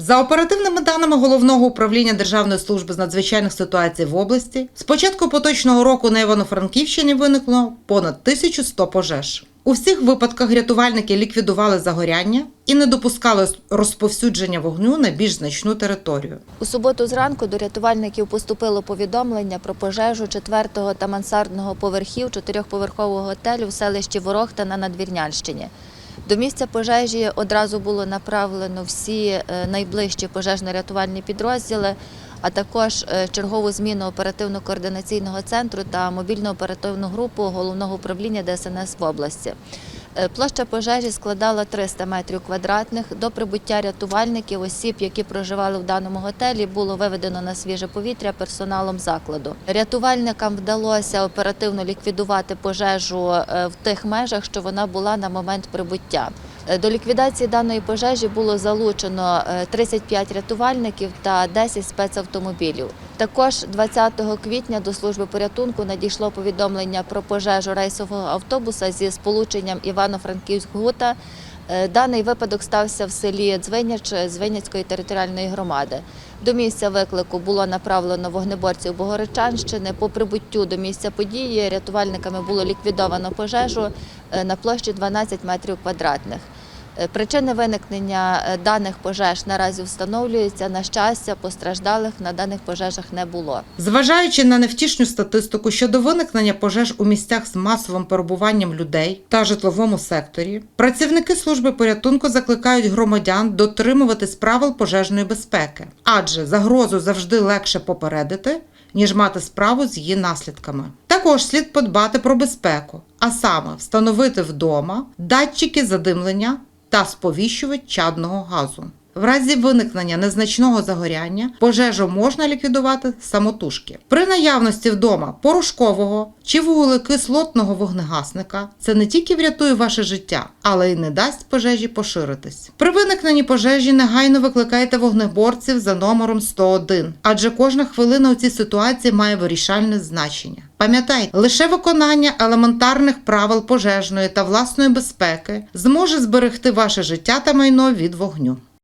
За оперативними даними головного управління Державної служби з надзвичайних ситуацій в області, з початку поточного року на Івано-Франківщині виникло понад 1100 пожеж. У всіх випадках рятувальники ліквідували загоряння і не допускали розповсюдження вогню на більш значну територію. У суботу зранку до рятувальників поступило повідомлення про пожежу четвертого та мансардного поверхів чотирьохповерхового готелю в селищі Ворохта на Надвірнянщині. До місця пожежі одразу було направлено всі е, найближчі пожежно-рятувальні підрозділи, а також е, чергову зміну оперативно-координаційного центру та мобільну оперативну групу головного управління ДСНС в області. Е, Площа пожежі складала 300 метрів квадратних. До прибуття рятувальників осіб, які проживали в даному готелі, було виведено на свіже повітря персоналом закладу. Рятувальникам вдалося оперативно ліквідувати пожежу е, в тих межах, що вона була на момент прибуття. Е, До ліквідації даної пожежі було залучено е, 35 рятувальників та 10 спецавтомобілів. Також 20 квітня до служби порятунку надійшло повідомлення про пожежу рейсового автобуса зі сполученням Івано-Франківськ-Гута. Е, Даний випадок стався в селі Дзвиняч Дзвиняцької територіальної громади. До місця виклику було направлено вогнеборців Богородчанщини. По прибуттю до місця події рятувальниками було ліквідовано пожежу е, на площі 12 метрів квадратних. Е, Причини виникнення е, даних пожеж наразі встановлюються. На щастя, постраждалих на даних пожежах не було. Зважаючи на невтішну статистику щодо виникнення пожеж у місцях з масовим перебуванням людей та житловому секторі, працівники служби порятунку закликають громадян дотримуватись правил пожежної безпеки, адже загрозу завжди легше попередити, ніж мати справу з її наслідками. Також слід подбати про безпеку, а саме встановити вдома датчики задимлення та сповіщувач чадного газу. В разі виникнення незначного загоряння пожежу можна ліквідувати самотужки. При наявності вдома порошкового чи вуглекислотного вогнегасника це не тільки врятує ваше життя, але й не дасть пожежі поширитись. При виникненні пожежі негайно викликайте вогнеборців за номером 101, адже кожна хвилина у цій ситуації має вирішальне значення. Пам'ятайте, лише виконання елементарних правил пожежної та власної безпеки зможе зберегти ваше життя та майно від вогню.